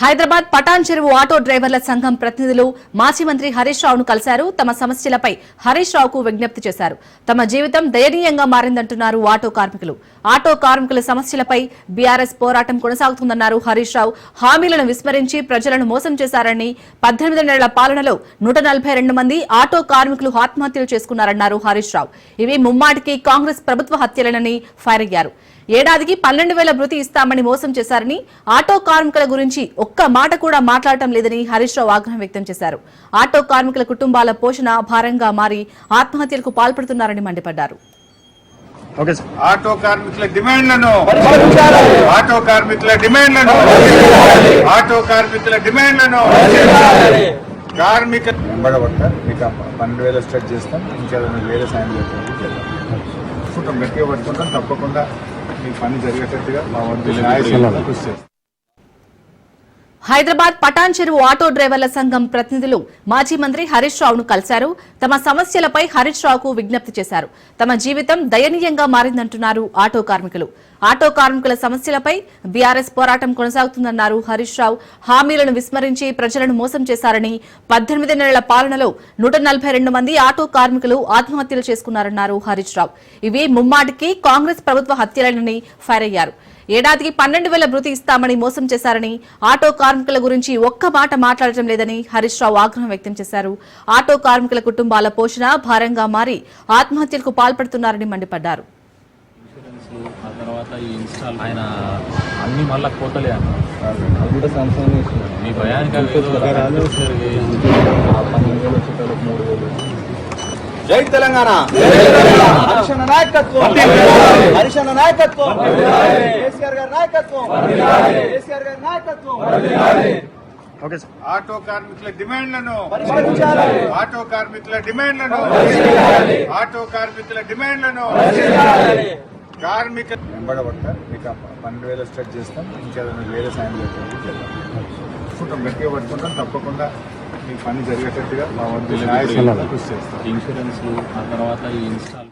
హైదరాబాద్ పటాన్ చెరువు ఆటో డ్రైవర్ల సంఘం ప్రతినిధులు మాజీ మంత్రి హరీష్ రావును కలిశారు. తమ సమస్యలపై హరీష్ రావుకు విజ్ఞప్తి చేశారు. తమ జీవితం దయనీయంగా మారిందంటున్నారు ఆటో కార్మికులు. ఆటో కార్మికుల సమస్యలపై బీఆర్ఎస్ పోరాటం కొనసాగుతుందన్నారు హరీష్ రావు. హామీలను విస్మరించి ప్రజలను మోసం చేశారని పద్దెనిమిది నెలల పాలనలో నూట నలభై రెండు మంది ఆటో కార్మికులు ఆత్మహత్యలు చేసుకున్నారన్నారు హరీష్ రావు. ఇవి ముమ్మాటికి కాంగ్రెస్ ప్రభుత్వ హత్యలనని ఫైర్ అయ్యారు. ఏడాదికి పన్నెండు వేల భృతి ఇస్తామని మోసం చేశారని ఆటో కార్మికుల గురించి ఒక్క మాట కూడా మాట్లాడటం లేదని హరీష్ రావు ఆగ్రహం వ్యక్తం చేశారు. ఆటో కార్మికుల కుటుంబాల పోషణ భారంగా మారి ఆత్మహత్యలకు పాల్పడుతున్నారని మండిపడ్డారు. Okay sir. ఆటో కార్మికుల డిమాండ్లను ఆటో కార్మికుల డిమాండ్లను ఆటో కార్మికుల డిమాండ్లను కార్మిక వెంబడబడతా మీకు ఆ పన్నెండు వేల స్టార్ట్ చేస్తాం. ఇంకేదైనా వేరే సాయం చేస్తాం. ఫుటం గట్టిగా పట్టుకుంటాం తప్పకుండా మీ పని జరిగేటట్టుగా మా వంతు న్యాయశాలలో కృషి చేస్తాం హైదరాబాద్ పటాన్ చెరువు ఆటో డ్రైవర్ల సంఘం ప్రతినిధులు మాజీ మంత్రి హరీష్ రావును కలిశారు. తమ సమస్యలపై హరీష్ రావుకు విజ్ఞప్తి చేశారు. తమ జీవితం దయనీయంగా మారిందంటున్నారు ఆటో కార్మికులు. ఆటో కార్మికుల సమస్యలపై బీఆర్ఎస్ పోరాటం కొనసాగుతుందన్నారు హరీష్ రావు. హామీలను విస్మరించి ప్రజలను మోసం చేశారని పద్దెనిమిది నెలల పాలనలో నూట నలభై రెండు మంది ఆటో కార్మికులు ఆత్మహత్యలు చేసుకున్నారన్నారు హరీష్ రావు. ఇవి ముమ్మాటికి కాంగ్రెస్ ప్రభుత్వ హత్యలని ఫైర్ అయ్యారు. ఏడాదికి పన్నెండు వేల భృతి ఇస్తామని మోసం చేశారని ఆటో కార్మికుల గురించి ఒక్క మాట మాట్లాడటం లేదని హరీష్ రావు ఆగ్రహం వ్యక్తం చేశారు. ఆటో కార్మికుల కుటుంబాల పోషణ భారంగా మారి ఆత్మహత్యలకు పాల్పడుతున్నారని మండిపడ్డారు. తర్వాత ఈ ఇన్స్టాల్ ఆయన అన్ని మళ్ళా కోతలే అన్న. అది కూడా సంవత్సరం ఇస్తున్నారు మీ భయానికి మూడు వేలు. జై తెలంగాణ. హరిశన నాయకత్వం. హరిశన నాయకత్వం. కేసీఆర్ గారి నాయకత్వం. కేసీఆర్ గారి నాయకత్వం. Okay sir. ఆటో కార్మికుల డిమాండ్లను ఆటో కార్మికుల డిమాండ్లను ఆటో కార్మికుల డిమాండ్లను కార్మిక వెంబడబడతా మీకు పన్నెండు వేల స్టార్ట్ చేస్తాం. ఇంకేదైనా వేరే సాయం చేస్తాం. ఫుటం గట్టిగా పట్టుకుంటాం. తప్పకుండా మీ పని జరిగేటట్టుగా మా వంతు కృషి చేస్తాం. ఇన్సూరెన్స్లు ఆ తర్వాత ఈ ఇన్స్టాల్